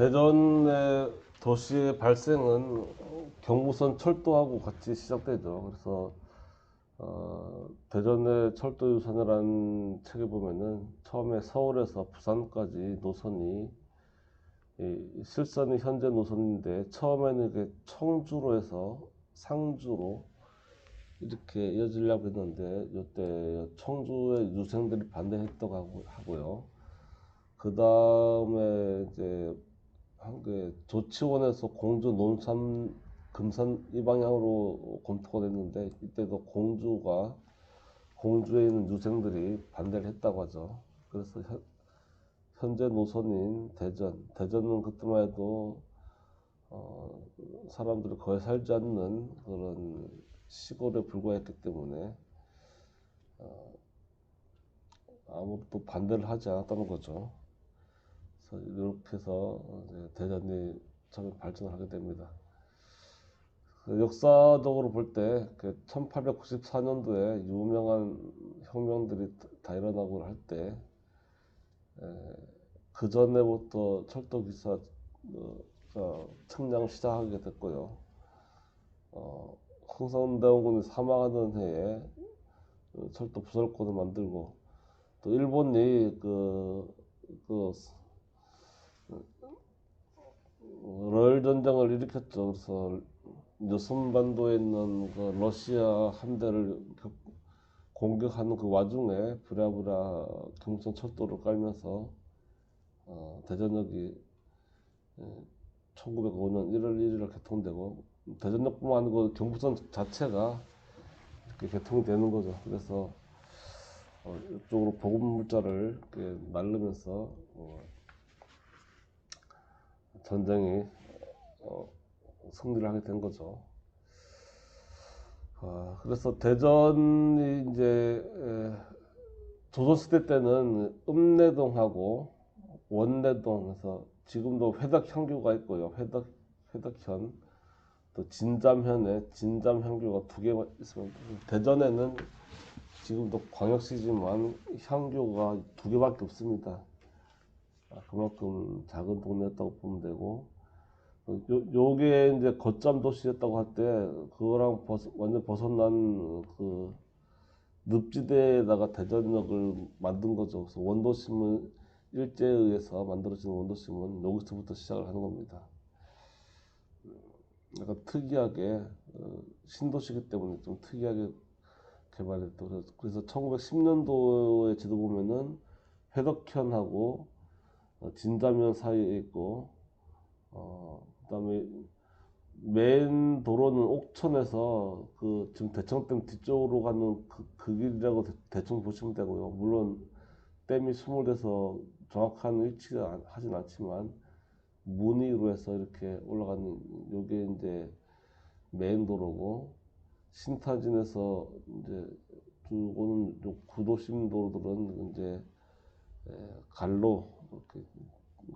대전의 도시의 발생은 경부선 철도하고 같이 시작되죠. 그래서 어, 대전의 철도 유산이라는 책에 보면은 처음에 서울에서 부산까지 노선이 이 실선이 현재 노선인데 처음에는 이게 청주로 해서 상주로 이렇게 이어지려고 했는데 이때 청주의 유생들이 반대했다고 하고- 하고요. 그 다음에 이제 한게 조치원에서 공주 논산 금산 이 방향으로 검토가 됐는데 이때도 공주가 공주에 있는 유생들이 반대를 했다고 하죠. 그래서 현, 현재 노선인 대전 대전은 그때만 해도 어, 사람들이 거의 살지 않는 그런 시골에 불과했기 때문에 어, 아무도 반대를 하지 않았다는 거죠. 그래서 이렇게 해서 대전이 처음 발전을 하게 됩니다. 그 역사적으로 볼 때 1894년도에 유명한 혁명들이 다 일어나고 할 때 그 전에부터 철도 기사 어, 측량을 시작하게 됐고요. 어, 흥선대원군이 사망하는 해에 그 철도 부설권을 만들고 또 일본이 그, 그 러일 전쟁을 일으켰죠. 그래서 여순반도에 있는 그 러시아 함대를 격- 공격하는 그 와중에 부랴부랴 경천 철도를 깔면서 어, 대전역이 1905년 1월 1일 개통되고 대전역뿐만 아니고 경부선 자체가 이렇게 개통이 되는 거죠. 그래서 어, 이쪽으로 보급 물자를 이렇게 날르면서 어, 전쟁이 어, 승리를 하게 된 거죠. 아, 그래서 대전이 이제 에, 조선시대 때는 읍내동하고 원내동에서 지금도 회덕형교가 있고요. 회덕 회덕현 또 진잠현에 진잠형교가 두 개가 있습니다. 대전에는 지금도 광역시지만 향교가 두 개밖에 없습니다. 아, 그만큼 작은 동네였다고 보면 되고 어, 요, 요게 이제 거점 도시였다고 할 때 그거랑 벗- 완전 벗어난 그 늪지대에다가 대전역을 만든 거죠. 그래서 원도심은 일제에 의해서 만들어진 원도심은 여기서부터 시작을 하는 겁니다. 약간 특이하게 어, 신도시기 때문에 좀 특이하게 개발했다. 그래서, 그래서 1910년도에 지도 보면은 회덕현하고 어, 진자면 사이에 있고 어, 그다음에 메인 도로는 옥천에서 그 지금 대청댐 뒤쪽으로 가는 그, 그 길이라고 대, 대충 보시면 되고요. 물론 댐이 수몰돼서 정확한 위치를 안- 하진 않지만 문의로 해서 이렇게 올라가는 요게 이제 메인 도로고 신타진에서 이제 요 구도심 도로들은 이제 에, 갈로 이렇게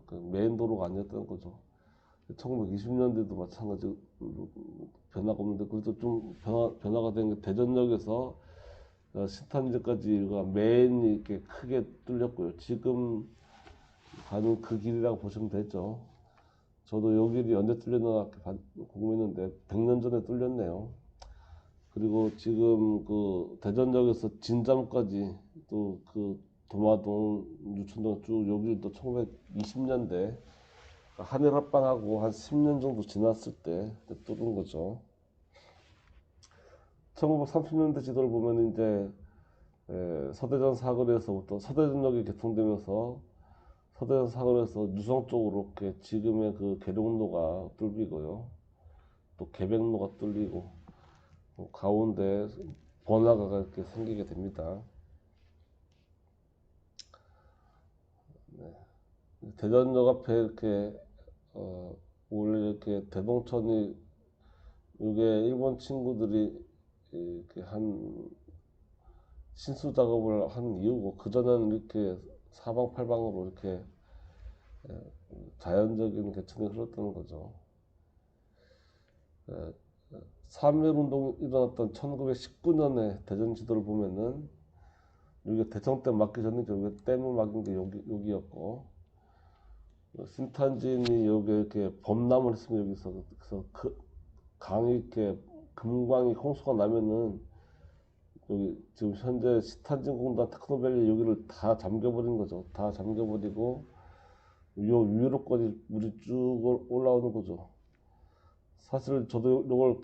그 메인 도로가 아니었던 거죠. 1920년대도 마찬가지 변화가 없는데 그래도 좀 변화, 변화가 된 게 대전역에서 어, 신탄지까지가 메인이 이렇게 크게 뚫렸고요. 지금 가는 그 길이라고 보시면 되죠. 저도 요 길이 언제 뚫렸나 궁금했는데 100년 전에 뚫렸네요. 그리고 지금 그 대전역에서 진잠까지 또그 도마동, 유천동 쭉 여기도 1920년대 하늘 합방하고 한 10년 정도 지났을 때 뚫은 거죠. 1930년대 지도를 보면 이제 에, 서대전 사거리에서부터 서대전역이 개통되면서 서대전 사거리에서 유성 쪽으로 이렇게 지금의 그 계룡로가 뚫리고요. 또 계백로가 뚫리고 어, 가운데 번화가가 이렇게 생기게 됩니다. 네. 대전역 앞에 이렇게 어, 원래 이렇게 대동천이 이게 일본 친구들이 이렇게 한 신수 작업을 한 이유고 그 전에는 이렇게 사방팔방으로 이렇게 에, 자연적인 개천이 흘렀다는 거죠. 에, 3.1 운동이 일어났던 1919년에 대전 지도를 보면은 여기 대청 댐 막기 전이죠. 여기 댐을 막은 게 여기, 여기였고 신탄진이 여기 이렇게 범람을 했으면 여기서 그래서 그 강이 이렇게 금광이 홍수가 나면은 여기 지금 현재 신탄진 공단 테크노밸리 여기를 다 잠겨버린 거죠. 다 잠겨버리고 요 위로까지 물이 쭉 올- 올라오는 거죠. 사실 저도 요걸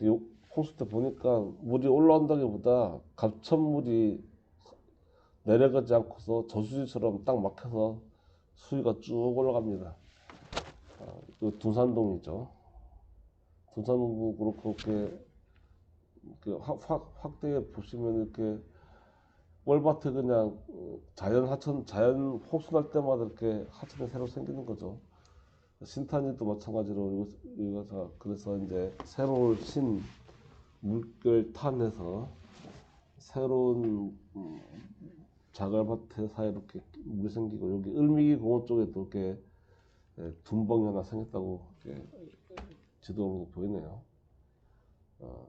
홍수 때 보니까 물이 올라온다기보다 갑천물이 내려가지 않고서 저수지처럼 딱 막혀서 수위가 쭉 올라갑니다. 아, 그 둔산동이죠. 둔산동도 그렇고 이렇게, 이렇게 확, 확, 확대해 보시면 이렇게 뻘밭에 그냥 어, 자연 하천, 자연 호수 날 때마다 이렇게 하천이 새로 생기는 거죠. 신탄이도 마찬가지로 다 그래서 이제 새로운 신 물결 탄해서 새로운 음, 자갈밭에 사이로 이렇게 물이 생기고 여기 을미기 공원 쪽에도 이렇게 예, 둔벙이 하나 생겼다고 이렇게 지도로 보이네요. 어,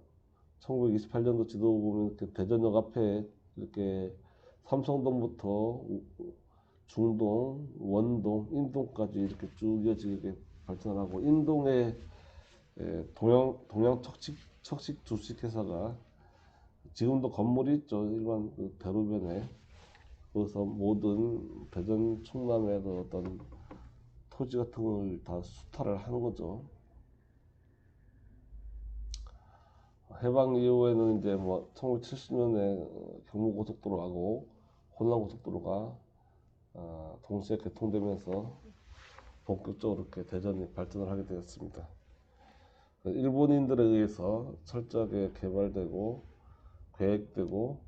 1928년도 지도 보면 이렇게 대전역 앞에 이렇게 삼성동부터 우- 중동, 원동, 인동까지 이렇게 쭉 이어지게 발전하고 인동에 예, 동양 동양 척식 척식 주식회사가 지금도 건물이 있죠 일반 그 대로변에 거기서 모든 대전 충남의 그 어떤 토지 같은 걸 다 수탈을 하는 거죠. 해방 이후에는 이제 뭐 1970년에 경부고속도로하고 혼남고속도로가 아, 동시에 개통되면서 본격적으로 이렇게 대전이 발전을 하게 되었습니다. 그 일본인들에 의해서 철저하게 개발되고 계획되고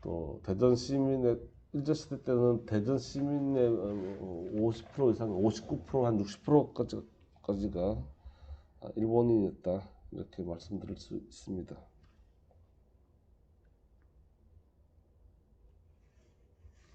또 대전 시민의 일제 시대 때는 대전 시민의 50% 이상, 59%한 60%까지가 일본인이었다 이렇게 말씀드릴 수 있습니다.